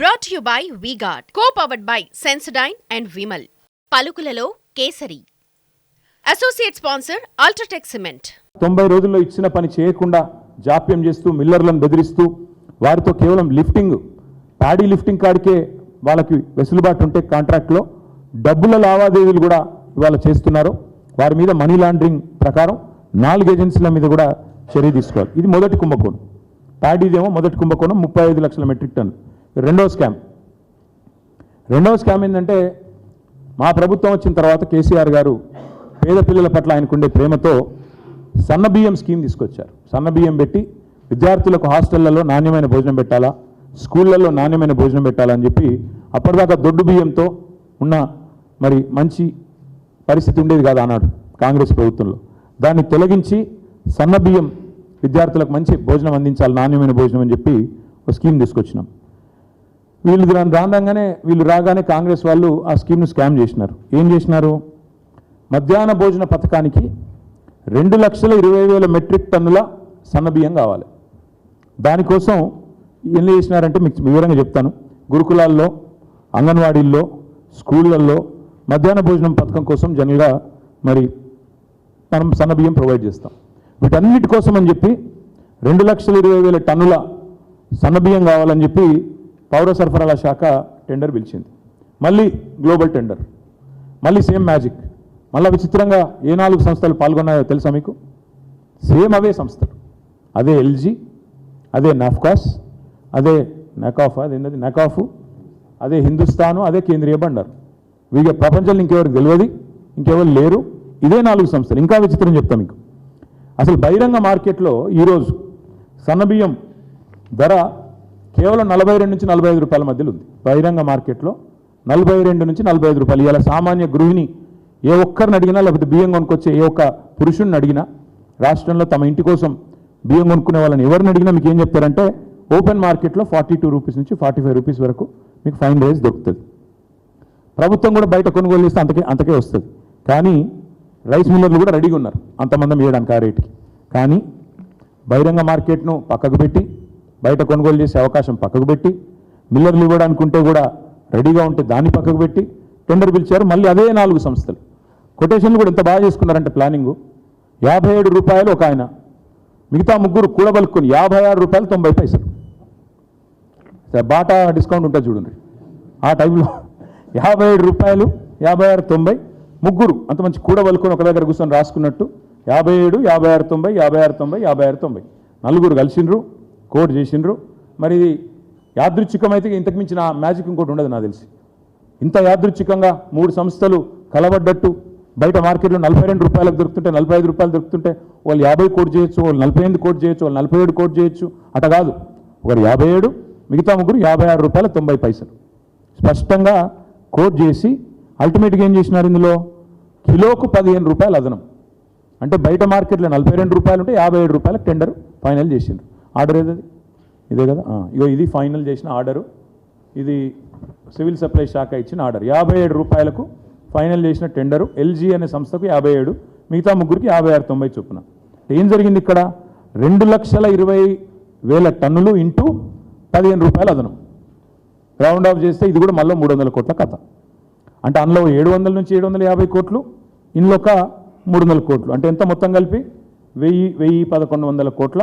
Brought you by V Guard co powered by Sensodyne and Vimal పలుకులలో kesari. Associate sponsor UltraTech cement తొంభై రోజుల్లో ఇచ్చిన పని చేయకుండా జాప్యం చేస్తూ మిల్లర్లను బెదిరిస్తూ వారితో కేవలం లిఫ్టింగ్ ప్యాడీ లిఫ్టింగ్ కాడికే వాళ్ళకి వెసులుబాటు ఉంటే కాంట్రాక్ట్లో డబ్బుల లావాదేవీలు కూడా ఇవాళ చేస్తున్నారు. వారి మీద మనీ లాండరింగ్ ప్రకారం నాలుగు ఏజెన్సీల మీద కూడా చర్య తీసుకోవాలి. ఇది మొదటి కుంభకోణం. ప్యాడీదేమో మొదటి కుంభకోణం ముప్పై ఐదు లక్షల మెట్రిక్ టన్ను. రెండో స్కామ్. రెండవ స్కామ్ ఏంటంటే మా ప్రభుత్వం వచ్చిన తర్వాత కేసీఆర్ గారు పేద పిల్లల పట్ల ఆయనకుండే ప్రేమతో సన్న బియ్యం స్కీమ్ తీసుకొచ్చారు. సన్న బియ్యం పెట్టి విద్యార్థులకు హాస్టళ్ళలో నాణ్యమైన భోజనం పెట్టాలా స్కూళ్ళల్లో నాణ్యమైన భోజనం పెట్టాలని చెప్పి అప్పటిదాకా దొడ్డు బియ్యంతో ఉన్న మరి మంచి పరిస్థితి ఉండేది కాదు ఆనాడు కాంగ్రెస్ ప్రభుత్వంలో. దాన్ని తొలగించి సన్న బియ్యం విద్యార్థులకు మంచి భోజనం అందించాలి నాణ్యమైన భోజనం అని చెప్పి ఒక స్కీమ్ తీసుకొచ్చినాం. వీళ్ళు దాని రాగానే వీళ్ళు రాగానే కాంగ్రెస్ వాళ్ళు ఆ స్కీమ్ను స్కామ్ చేసినారు. ఏం చేసినారు? మధ్యాహ్న భోజన పథకానికి రెండు లక్షల ఇరవై వేల మెట్రిక్ టన్నుల సన్నబియ్యం కావాలి. దానికోసం ఏం చేసినారంటే మీకు వివరంగా చెప్తాను. గురుకులాల్లో అంగన్వాడీల్లో స్కూళ్ళల్లో మధ్యాహ్న భోజనం పథకం కోసం జనరల్గా మరి మనం సన్నబియ్యం ప్రొవైడ్ చేస్తాం. వీటన్నిటి కోసం అని చెప్పి రెండు లక్షల ఇరవై వేల టన్నుల సన్నబియ్యం కావాలని చెప్పి పౌర సరఫరాల శాఖ టెండర్ పిలిచింది. మళ్ళీ గ్లోబల్ టెండర్. మళ్ళీ సేమ్ మ్యాజిక్. మళ్ళీ విచిత్రంగా ఏ నాలుగు సంస్థలు పాల్గొన్నాయో తెలుసా మీకు? సేమ్ అవే సంస్థలు. అదే ఎల్జీ అదే నాఫ్కాస్ అదే నకాఫ్ అదేంటది నకాఫ్ అదే హిందుస్థాను అదే కేంద్రీయ బండారు. వీళ్ళ ప్రపంచంలో ఇంకెవరికి తెలియదు? ఇంకెవరు లేరు? ఇదే నాలుగు సంస్థలు. ఇంకా విచిత్రం చెప్తాను మీకు. అసలు బహిరంగ మార్కెట్లో ఈరోజు సన్నబియ్యం ధర కేవలం నలభై రెండు నుంచి నలభై ఐదు రూపాయల మధ్యలో ఉంది. బహిరంగ మార్కెట్లో నలభై రెండు నుంచి నలభై ఐదు రూపాయలు. ఇలా సామాన్య గృహిణి ఏ ఒక్కరిని అడిగినా లేకపోతే బియ్యం కొనుక్కొచ్చే ఏ ఒక్క పురుషుడిని అడిగినా రాష్ట్రంలో తమ ఇంటి కోసం బియ్యం కొనుక్కునే వాళ్ళని ఎవరిని అడిగినా మీకు ఏం చెప్తారంటే ఓపెన్ మార్కెట్లో ఫార్టీ టూ రూపీస్ నుంచి ఫార్టీ ఫైవ్ రూపీస్ వరకు మీకు ఫైన్ రైస్ దొరుకుతుంది. ప్రభుత్వం కూడా బయట కొనుగోలు చేస్తే అంతకే అంతకే వస్తుంది. కానీ రైస్ మిల్లర్లు కూడా రెడీగా ఉన్నారు అంతమందం వేయడానికి ఆ రేటుకి. కానీ బహిరంగ మార్కెట్ను పక్కకు పెట్టి బయట కొనుగోలు చేసే అవకాశం పక్కకు పెట్టి మిల్లర్లు ఇవ్వడానికి కూడా రెడీగా ఉంటే దాన్ని పక్కకు పెట్టి టెండర్ పిలిచారు. మళ్ళీ అదే నాలుగు సంస్థలు. కొటేషన్లు కూడా ఎంత బాగా చేసుకున్నారంటే ప్లానింగు. యాభై ఏడు రూపాయలు ఒక ఆయన. మిగతా ముగ్గురు కూడబలుక్కుని యాభై ఆరు రూపాయలు తొంభై పైసలు. సరే, బాటా డిస్కౌంట్ ఉంటుంది చూడండి. ఆ టైంలో యాభై ఏడు రూపాయలు యాభై ఆరు తొంభై ముగ్గురు అంత మంచి కూడబలుకొని ఒక దగ్గర కూర్చొని రాసుకున్నట్టు యాభై ఏడు యాభై ఆరు తొంభై యాభై ఆరు తొంభై యాభై ఆరు తొంభై. నలుగురు కలిసిండ్రు. కోడ్ చేసిండ్రు. మరి ఇది యాదృచ్ఛికమైతే ఇంతకు మించిన మ్యాజిక్ ఇంకోటి ఉండదు నాకు తెలిసి. ఇంత యాదృచ్ఛికంగా మూడు సంస్థలు కలబడ్డట్టు బయట మార్కెట్లో నలభై రెండు రూపాయలకు దొరుకుతుంటే నలభై ఐదు రూపాయలు దొరుకుతుంటే వాళ్ళు యాభై కోట్ చేయొచ్చు వాళ్ళు నలభై ఎనిమిది కోట్ చేయొచ్చు వాళ్ళు నలభై ఏడు కోట్ చేయొచ్చు. అట కాదు. ఒకరు యాభై ఏడు మిగతా ముగ్గురు యాభై ఆరు రూపాయల తొంభై పైసలు. స్పష్టంగా కోట్ చేసి అల్టిమేట్గా ఏం చేసినారు ఇందులో? కిలోకు పదిహేను రూపాయలు అదనం. అంటే బయట మార్కెట్లో నలభై రెండు రూపాయలు ఉంటే యాభై ఏడు రూపాయలకు టెండర్ ఫైనల్ చేసిండ్రు. ఆర్డర్ ఏదది ఇదే కదా? ఇగో ఇది ఫైనల్ చేసిన ఆర్డరు. ఇది సివిల్ సప్లై శాఖ ఇచ్చిన ఆర్డర్. యాభై ఏడు రూపాయలకు ఫైనల్ చేసిన టెండరు. ఎల్జీ అనే సంస్థకు యాభై ఏడు మిగతా ముగ్గురికి యాభై ఆరు తొంభై చొప్పున. ఏం జరిగింది ఇక్కడ? రెండు లక్షల ఇరవై వేల టన్నులు ఇంటూ పదిహేను రూపాయలు అదనం. రౌండ్ ఆఫ్ చేస్తే ఇది కూడా మళ్ళీ మూడు వందల కోట్ల కథ. అంటే అందులో ఏడు వందల నుంచి ఏడు వందల యాభై కోట్లు ఇందులో ఒక మూడు వందల కోట్లు. అంటే ఎంత మొత్తం కలిపి? వెయ్యి వెయ్యి పదకొండు వందల కోట్ల